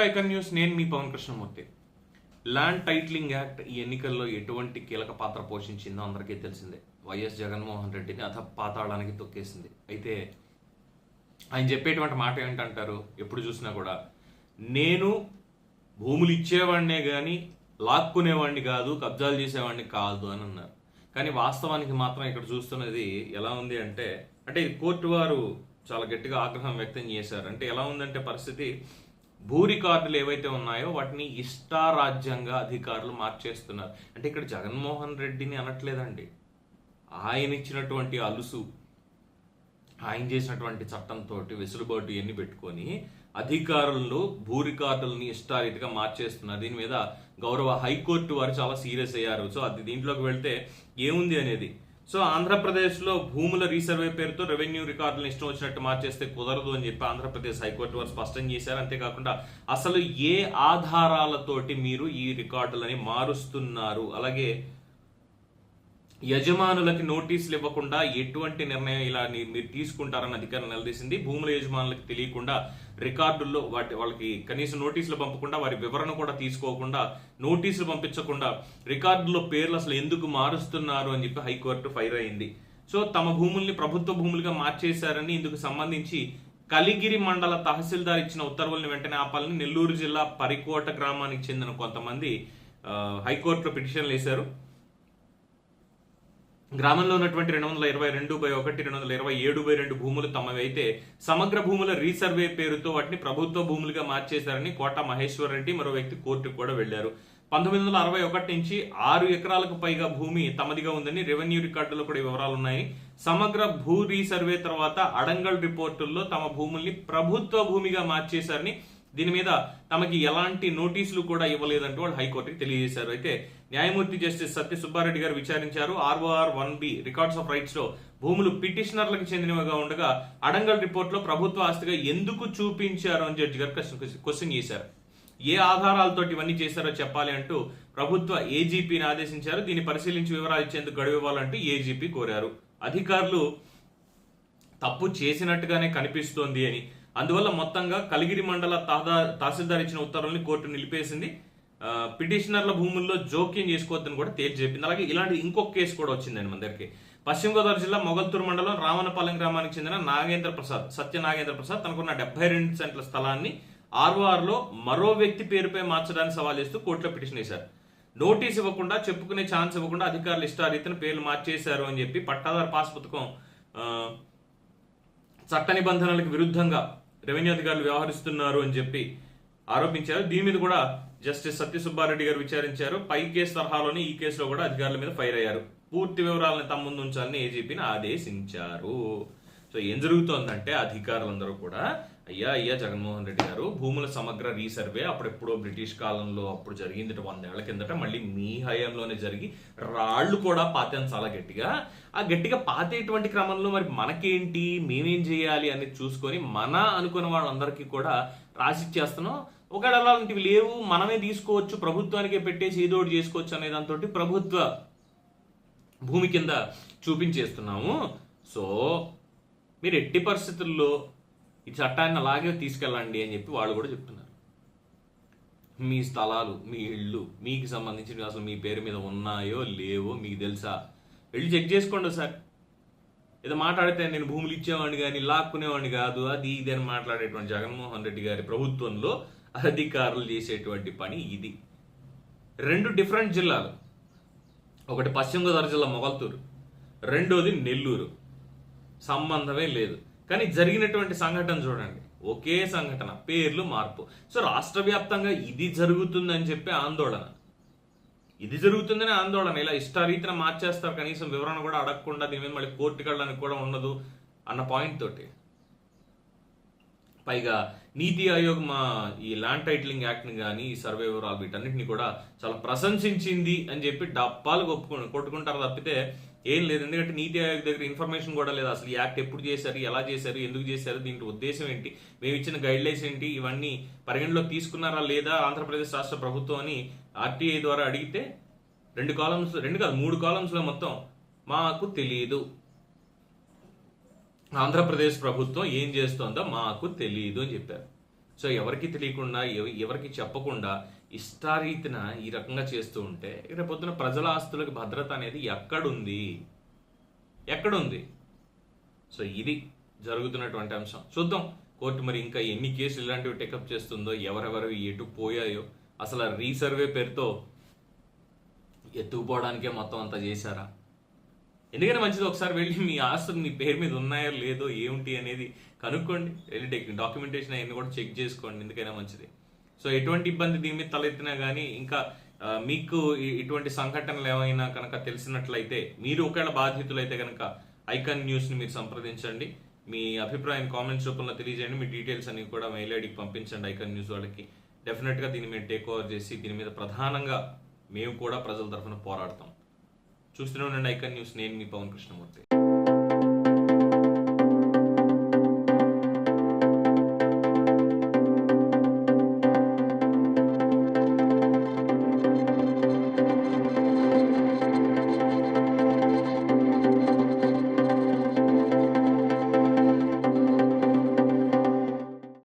టైకన్ news నేను మీ Pavan Krishnamurthy. Land titling act ఈ ఎన్నికల్లో ఎటువంటి కీలక పాత్ర పోషించిందో అందరికీ తెలిసిందే. వైఎస్ జగన్మోహన్ రెడ్డిని అధ పాతాళానికి తొక్కేసింది. అయితే ఆయన చెప్పేటువంటి మాట ఏంటంటారు? ఎప్పుడు చూసినా కూడా నేను భూములు ఇచ్చేవాడినే కానీ లాక్కునేవాడిని కాదు కబ్జాలు చేసేవాడిని కాదు అని అన్నారు. కానీ వాస్తవానికి మాత్రం ఇక్కడ చూస్తున్నది ఎలా ఉంది అంటే అంటే కోర్టు వారు చాలా గట్టిగా ఆగ్రహం వ్యక్తం చేశారు. అంటే ఎలా ఉందంటే పరిస్థితి భూ రికార్డులు ఏవైతే ఉన్నాయో వాటిని ఇష్టారాజ్యంగా అధికారులు మార్చేస్తున్నారు. అంటే ఇక్కడ జగన్మోహన్ రెడ్డిని అనట్లేదండి. ఆయన ఇచ్చినటువంటి అలుసు ఆయన చేసినటువంటి చట్టంతో వెసులుబాటు ఎన్ని పెట్టుకొని అధికారులు భూ రికార్డులని ఇష్టారీతిగా మార్చేస్తున్నారు. దీని మీద గౌరవ హైకోర్టు వారు చాలా సీరియస్ అయ్యారు. సో అది దీంట్లోకి వెళ్తే ఏముంది అనేది సో ఆంధ్రప్రదేశ్లో భూముల రీసర్వే పేరుతో రెవెన్యూ రికార్డులను ఇష్టం వచ్చినట్టు మార్చేస్తే కుదరదు అని చెప్పి ఆంధ్రప్రదేశ్ హైకోర్టు వారు స్పష్టం చేశారు. అంతేకాకుండా అసలు ఏ ఆధారాలతోటి మీరు ఈ రికార్డులని మారుస్తున్నారు? అలాగే యజమానులకి నోటీసులు ఇవ్వకుండా ఎటువంటి నిర్ణయం ఇలా ని- మీరు తీసుకుంటారని అధికారం నిలదీసింది. భూముల యజమానులకు తెలియకుండా రికార్డుల్లో వాటి వాళ్ళకి కనీసం నోటీసులు పంపకుండా వారి వివరణ కూడా తీసుకోకుండా నోటీసులు పంపించకుండా రికార్డుల్లో పేర్లు అసలు ఎందుకు మారుస్తున్నారు అని చెప్పి హైకోర్టు ఫైర్ అయింది. సో తమ భూముల్ని ప్రభుత్వ భూములుగా మార్చేశారని ఇందుకు సంబంధించి కలిగిరి మండల తహసీల్దార్ ఇచ్చిన ఉత్తర్వుల్ని వెంటనే ఆపాలని నెల్లూరు జిల్లా పరికోట గ్రామానికి చెందిన కొంతమంది హైకోర్టులో పిటిషన్లు వేశారు. గ్రామంలో ఉన్నటువంటి రెండు వందల ఇరవై రెండు బై ఒకటి రెండు వందల ఇరవై ఏడు బై రెండు భూములు తమవైతే సమగ్ర భూముల రీసర్వే పేరుతో వాటిని ప్రభుత్వ భూములుగా మార్చేశారని కోట మహేశ్వర్ రెడ్డి మరో వ్యక్తి కోర్టుకు కూడా వెళ్ళారు పంతొమ్మిది వందల అరవై ఒకటి నుంచి ఆరు ఎకరాలకు పైగా భూమి తమదిగా ఉందని రెవెన్యూ రికార్డులో కూడా వివరాలు ఉన్నాయి సమగ్ర భూ రీసర్వే తర్వాత అడంగల్ రిపోర్టుల్లో తమ భూముల్ని ప్రభుత్వ భూమిగా మార్చేశారని దీని మీద తమకి ఎలాంటి నోటీసులు కూడా ఇవ్వలేదంటూ వాళ్ళు హైకోర్టుకి తెలియజేశారు. అయితే న్యాయమూర్తి జస్టిస్ సత్య సుబ్బారెడ్డి గారు విచారించారు. ROR one B records of రైట్స్లో భూములు పిటిషనర్లకు చెందినవిగా ఉండగా అడంగల్ రిపోర్ట్లో ప్రభుత్వ ఆస్తిగా ఎందుకు చూపించారు అని జడ్జి గారు క్వశ్చన్- క్వశ్చన్ చేశారు. ఏ ఆధారాలతో ఇవన్నీ చేశారో చెప్పాలి అంటూ ప్రభుత్వ ఏజీపీని ఆదేశించారు. దీన్ని పరిశీలించి వివరాలు ఇచ్చేందుకు గడువు ఇవ్వాలంటూ ఏజీపీ కోరారు. అధికారులు తప్పు చేసినట్టుగానే కనిపిస్తోంది అని అందువల్ల మొత్తంగా కలిగిరి మండల తహదా- తహసీల్దార్ ఇచ్చిన ఉత్తర్వుల్ని కోర్టు నిలిపేసింది. పిటిషనర్ల భూముల్లో జోక్యం చేసుకోవద్దని కూడా తేల్చి చెప్పింది. అలాగే ఇలాంటి ఇంకొక కేసు కూడా వచ్చిందండి మన దగ్గరికి. పశ్చిమ గోదావరి జిల్లా మొగల్తూరు మండలం రావణపాలెం గ్రామానికి చెందిన నాగేంద్ర ప్రసాద్ సత్య నాగేంద్ర ప్రసాద్ తనకున్న డెబ్బై రెండు సెంట్ల స్థలాన్ని ఆర్ఓఆర్లో మరో వ్యక్తి పేరుపై మార్చడానికి సవాల్ చేస్తూ కోర్టులో పిటిషన్ వేశారు. నోటీస్ ఇవ్వకుండా చెప్పుకునే ఛాన్స్ ఇవ్వకుండా అధికారులు ఇష్టారీతిన పేర్లు మార్చేశారు అని చెప్పి పట్టాదారు పాస్ పుస్తకం చట్ట నిబంధనలకు విరుద్ధంగా రెవెన్యూ అధికారులు వ్యవహరిస్తున్నారు అని చెప్పి ఆరోపించారు. దీని మీద కూడా జస్టిస్ సత్యసుబ్బారెడ్డి గారు విచారించారు. పై కేసు తరహాలోనే ఈ కేసులో కూడా అధికారుల మీద ఫైర్ అయ్యారు. పూర్తి వివరాలను తమ ముందు ఉంచాలని ఏజీపీని ఆదేశించారు. సో ఏం జరుగుతోందంటే అధికారులందరూ కూడా అయ్యా అయ్యా జగన్మోహన్ రెడ్డి గారు భూముల సమగ్ర రీసర్వే అప్పుడెప్పుడో బ్రిటిష్ కాలంలో అప్పుడు జరిగింది వందేళ్ళ కిందట మళ్ళీ మీ హయాంలోనే జరిగి రాళ్ళు కూడా పాతాను చాలా గట్టిగా. ఆ గట్టిగా పాతేటువంటి క్రమంలో మరి మనకేంటి మేమేం చేయాలి అనేది చూసుకొని మన అనుకున్న వాళ్ళందరికీ కూడా రాసిచ్చేస్తున్నాం. ఒకవేళ అలాంటివి లేవు మనమే తీసుకోవచ్చు ప్రభుత్వానికే పెట్టేసి ఏదో ఒకటి చేసుకోవచ్చు అనే దాంతో ప్రభుత్వ భూమి కింద చూపించేస్తున్నాము. సో మీరు ఎట్టి పరిస్థితుల్లో ఈ చట్టాన్ని అలాగే తీసుకెళ్ళండి అని చెప్పి వాళ్ళు కూడా చెప్తున్నారు. మీ స్థలాలు మీ ఇళ్ళు మీకు సంబంధించినవి అసలు మీ పేరు మీద ఉన్నాయో లేవో మీకు తెలుసా? వెళ్ళి చెక్ చేసుకోండి సార్. ఏదో మాట్లాడితే నేను భూములు ఇచ్చేవాడిని కానీ లాక్కునేవాడిని కాదు అది ఇది అని మాట్లాడేటువంటి జగన్మోహన్ రెడ్డి గారి ప్రభుత్వంలో అధికారులు చేసేటువంటి పని ఇది. రెండు డిఫరెంట్ జిల్లాలు. ఒకటి పశ్చిమ గోదావరి జిల్లా మొగల్తూరు. రెండోది నెల్లూరు. సంబంధమే లేదు. కానీ జరిగినటువంటి సంఘటన చూడండి. ఒకే సంఘటన పేర్లు మార్పు. సో రాష్ట్ర వ్యాప్తంగా ఇది జరుగుతుందని చెప్పి ఆందోళన. ఇది జరుగుతుందనే ఆందోళన. ఇలా ఇష్టారీతిన మార్చేస్తారు కనీసం వివరణ కూడా అడగకుండా దీని మీద మళ్ళీ కోర్టుకి వెళ్ళడానికి కూడా ఉండదు అన్న పాయింట్ తోటి. పైగా నీతి ఆయోగ్ మా ఈ ల్యాండ్ టైటిలింగ్ యాక్ట్ని కానీ ఈ సర్వే వివరాలు వీటన్నిటిని కూడా చాలా ప్రశంసించింది అని చెప్పి డప్పాలు ఒప్పుకొని కొట్టుకుంటారు తప్పితే ఏం లేదు. ఎందుకంటే నీతి ఆయోగ్ దగ్గర ఇన్ఫర్మేషన్ కూడా లేదు. అసలు ఈ యాక్ట్ ఎప్పుడు చేశారు ఎలా చేశారు ఎందుకు చేశారు దీంట్లో ఉద్దేశం ఏంటి మేము ఇచ్చిన గైడ్ లైన్స్ ఏంటి ఇవన్నీ పరిగణలోకి తీసుకున్నారా లేదా ఆంధ్రప్రదేశ్ రాష్ట్ర ప్రభుత్వం అని ఆర్టీఐ ద్వారా అడిగితే రెండు కాలమ్స్ రెండు కాదు మూడు కాలమ్స్లో మొత్తం మాకు తెలియదు ఆంధ్రప్రదేశ్ ప్రభుత్వం ఏం చేస్తోందో మాకు తెలియదు అని చెప్పారు. సో ఎవరికి తెలియకుండా ఎవరికి చెప్పకుండా ఇష్టారీతిన ఈ రకంగా చేస్తూ ఉంటే రేపొద్దున ప్రజల ఆస్తులకు భద్రత అనేది ఎక్కడుంది? ఎక్కడుంది? సో ఇది జరుగుతున్నటువంటి అంశం. చూద్దాం. కోర్టు మరి ఇంకా ఎన్ని కేసులు ఇలాంటివి టేకప్ చేస్తుందో ఎవరెవరు ఎటు పోయాయో అసలు రీసర్వే పేరుతో ఎత్తుకుపోవడానికే మొత్తం అంతా చేశారా? ఎందుకంటే మంచిది ఒకసారి వెళ్ళి మీ ఆస్తులు మీ పేరు మీద ఉన్నాయో లేదో ఏమిటి అనేది కనుక్కోండి. వెళ్ళి డాక్యుమెంటేషన్ అవన్నీ కూడా చెక్ చేసుకోండి. ఎందుకైనా మంచిది. సో ఎటువంటి ఇబ్బంది దీని మీద తలెత్తినా కానీ ఇంకా మీకు ఇటువంటి సంఘటనలు ఏమైనా కనుక తెలిసినట్లయితే మీరు ఒకవేళ బాధితులైతే కనుక ఐకాన్ న్యూస్ని మీరు సంప్రదించండి. మీ అభిప్రాయం కామెంట్స్ రూపంలో తెలియజేయండి. మీ డీటెయిల్స్ అన్ని కూడా మెయిల్ ఐడికి పంపించండి ఐకాన్ న్యూస్ వాళ్ళకి. డెఫినెట్గా దీన్ని మేము టేక్ ఓవర్ చేసి దీని మీద ప్రధానంగా మేము కూడా ప్రజల తరఫున పోరాడతాం. చూస్తూనే ఉండండి ఐకాన్ న్యూస్. నేను మీ పవన్ కృష్ణమూర్తి.